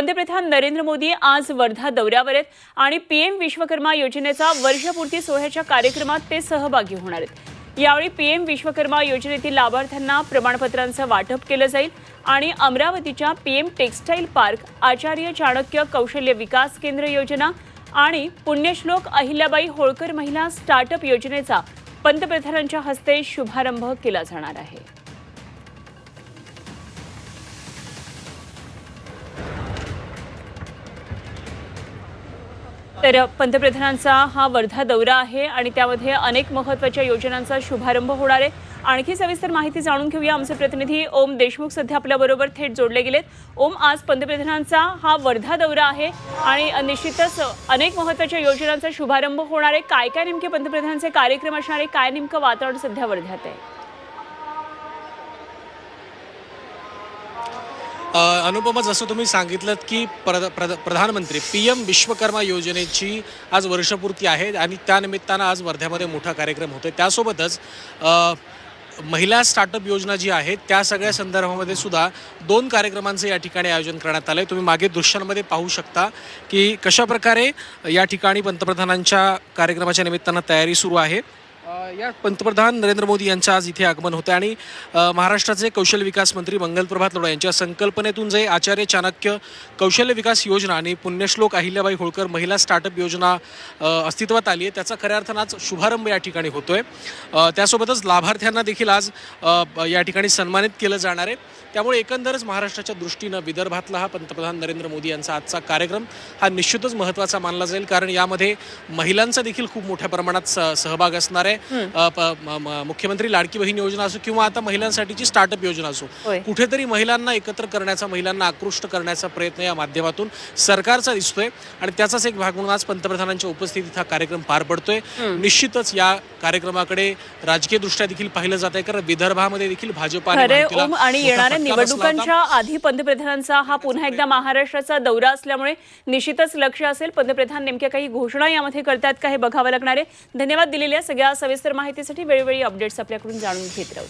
पंतप्रधान नरेंद्र मोदी आज वर्धा दौऱ्यावर आहेत आणि पीएम विश्वकर्मा योजनेचा वर्षपूर्ती सोहळ्याच्या कार्यक्रमात ते सहभागी होणार आहेत. यावेळी पीएम विश्वकर्मा योजनेतील लाभार्थ्यांना प्रमाणपत्रांचं वाटप केलं जाईल आणि अमरावतीच्या PM textile park Acharya Chanakya Kaushalya Vikas Kendra योजना आणि पुण्यश्लोक अहिल्याबाई होळकर महिला स्टार्टअप योजनेचा पंतप्रधानांच्या हस्ते शुभारंभ केला जाणार आहे. तर पंतप्रधानांचा हा वर्धा दौरा आहे आणि त्यामध्ये अनेक महत्त्वाच्या योजनांचा शुभारंभ होणार आहे. आणखी सविस्तर माहिती जाणून घेऊया. आमचे प्रतिनिधी ओम देशमुख सध्या आपल्याबरोबर थेट जोडले गेलेत. ओम आज पंतप्रधानांचा हा वर्धा दौरा आहे आणि निश्चितच अनेक महत्त्वाच्या योजनांचा शुभारंभ होणार आहे. काय काय नेमके पंतप्रधानांचे कार्यक्रम असणार आहे? काय नेमकं वातावरण सध्या वर्ध्यात आहे? अनुपमा जसं तुम्ही सांगितलं की प्रध प्रध प्रधानमंत्री पी एम विश्वकर्मा योजनेची आज वर्षपूर्ती आहे आणि त्यानिमित्तानं आज वर्ध्यामध्ये मोठा कार्यक्रम होतो त्यासोबतच महिला स्टार्टअप योजना जी आहे त्या सगळ्या संदर्भामध्ये सुद्धा दोन कार्यक्रमांचं या ठिकाणी आयोजन करण्यात आलं आहे तुम्ही मागे दृश्यांमध्ये पाहू शकता की कशाप्रकारे या ठिकाणी पंतप्रधानांच्या कार्यक्रमाच्या निमित्तानं तयारी सुरू आहे. या पंतप्रधान नरेंद्र मोदी यांचं आज इथे आगमन होतं आणि महाराष्ट्राचे कौशल्य विकास मंत्री मंगल प्रभात लोढा यांच्या संकल्पनेतून जे आचार्य चाणक्य कौशल्य विकास योजना आणि पुण्यश्लोक अहिल्याबाई होळकर महिला स्टार्टअप योजना अस्तित्वात आली आहे त्याचा खऱ्या अर्थानं आज शुभारंभ या ठिकाणी होतो आहे त्यासोबतच लाभार्थ्यांना देखील आज या ठिकाणी सन्मानित केलं जाणार आहे. त्यामुळे एकंदरच महाराष्ट्राच्या दृष्टीनं विदर्भातला हा पंतप्रधान नरेंद्र मोदी यांचा आजचा कार्यक्रम हा निश्चितच महत्त्वाचा मानला जाईल कारण यामध्ये महिलांचा देखील खूप मोठ्या प्रमाणात स- सहभाग असणार आहे. मुख्यमंत्री लाडकी बहीण योजना असो किंवा आता महिलांसाठीची स्टार्टअप योजना असो. कुठेतरी महिलांना एकत्र करण्याचा महिलांना आकृष्ट करण्याचा प्रयत्न या माध्यमातून सरकारचा दिसतोय. आणि त्याचाच एक भाग म्हणून आज पंतप्रधानांच्या उपस्थितीत हा कार्यक्रम पार पडतोय. निश्चितच या कार्यक्रमाकडे राजकीय दृष्ट्या देखील पाहिलं जात आहे कारण विदर्भामध्ये देखील भाजपा आणि येणाऱ्या. निवडणुकांच्या आधी पंतप्रधानांचा हा पुन्हा एकदा महाराष्ट्राचा दौरा असल्यामुळे निश्चितच लक्ष असेल. पंतप्रधान नेमक्या काही घोषणा यामध्ये करतात का हे बघावं लागणार आहे. धन्यवाद दिलेल्या सगळ्या सविस्तर माहितीसाठी वेळोवेळी अपडेट्स आपल्याकडून जाणून घेत राहू.